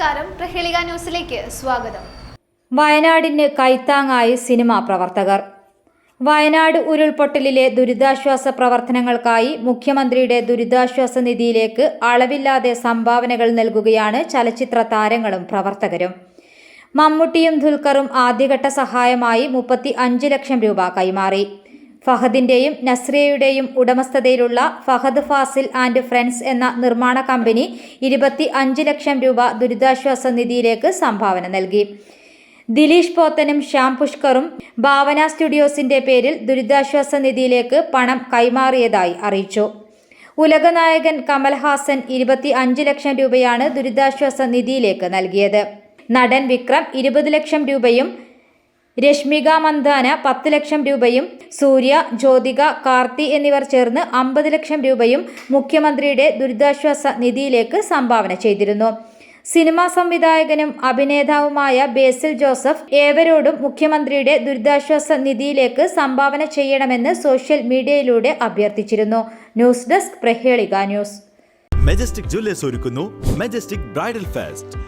നമസ്കാരം. പ്രഹേളിക ന്യൂസിലേക്ക് സ്വാഗതം. വയനാടിന് കൈത്താങ്ങായി സിനിമാ പ്രവർത്തകർ. വയനാട് ഉരുൾപൊട്ടലിലെ ദുരിതാശ്വാസ പ്രവർത്തനങ്ങൾക്കായി മുഖ്യമന്ത്രിയുടെ ദുരിതാശ്വാസ നിധിയിലേക്ക് അളവില്ലാതെ സംഭാവനകൾ നൽകുകയാണ് ചലച്ചിത്ര താരങ്ങളും പ്രവർത്തകരും. മമ്മൂട്ടിയും ദുൽഖറും ആദ്യഘട്ട സഹായമായി മുപ്പത്തി ലക്ഷം രൂപ കൈമാറി. ഫഹദിന്റെയും നസ്രിയയുടെയും ഉടമസ്ഥതയിലുള്ള ഫഹദ് ഫാസിൽ ആൻഡ് ഫ്രണ്ട്സ് എന്ന നിർമ്മാണ കമ്പനി ഇരുപത്തി അഞ്ച് ലക്ഷം രൂപ ദുരിതാശ്വാസ നിധിയിലേക്ക് സംഭാവന നൽകി. ദിലീഷ് പോത്തനും ശ്യാം പുഷ്കറും ഭാവന സ്റ്റുഡിയോസിന്റെ പേരിൽ ദുരിതാശ്വാസ നിധിയിലേക്ക് പണം കൈമാറിയതായി അറിയിച്ചു. ഉലകനായകൻ കമൽഹാസൻ ഇരുപത്തി അഞ്ച് ലക്ഷം രൂപയാണ് ദുരിതാശ്വാസ നിധിയിലേക്ക് നൽകിയത്. നടൻ വിക്രം ഇരുപത് ലക്ഷം രൂപയും രശ്മിക മന്ദാന പത്ത് ലക്ഷം രൂപയും സൂര്യ ജ്യോതിക കാർത്തി എന്നിവർ ചേർന്ന് അമ്പത് ലക്ഷം രൂപയും മുഖ്യമന്ത്രിയുടെ ദുരിതാശ്വാസ നിധിയിലേക്ക് സംഭാവന ചെയ്തിരുന്നു. സിനിമാ സംവിധായകനും അഭിനേതാവുമായ ബേസിൽ ജോസഫ് ഏവരോടും മുഖ്യമന്ത്രിയുടെ ദുരിതാശ്വാസ നിധിയിലേക്ക് സംഭാവന ചെയ്യണമെന്ന് സോഷ്യൽ മീഡിയയിലൂടെ അഭ്യർത്ഥിച്ചിരുന്നു. News desk Prahelika news. Majestic Jewellers ഒരുക്കുന്നു Majestic bridal fest.